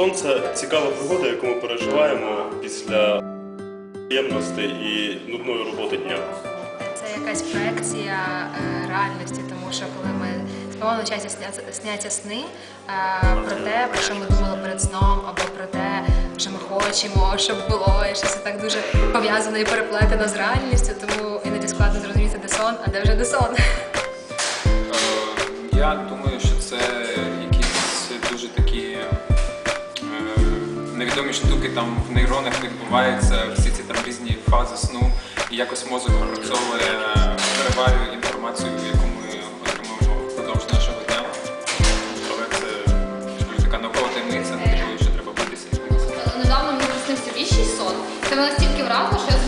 Сон це цікава пригода, яку ми переживаємо після приємностей і нудної роботи дня. Це якась проекція е, реальності, тому що коли ми спимо, на часі сняться, сняться сни е, про те, про що ми думали перед сном, або про те, що ми хочемо, щоб було, і що це так дуже пов'язано і переплетено з реальністю, тому іноді складно зрозуміти, де сон, а де вже не сон. Е, Я думаю, що це невідомі штуки там в нейронах відбуваються, всі ці там різні фази сну, і якось мозок пропрацьовує е, переварює інформацію, яку ми отримуємо впродовж нашого дня. Але це скажу, така наукова таємниця, на що ще треба битися. Недавно мені приснився віщий сон. Це мене стільки вразило, що я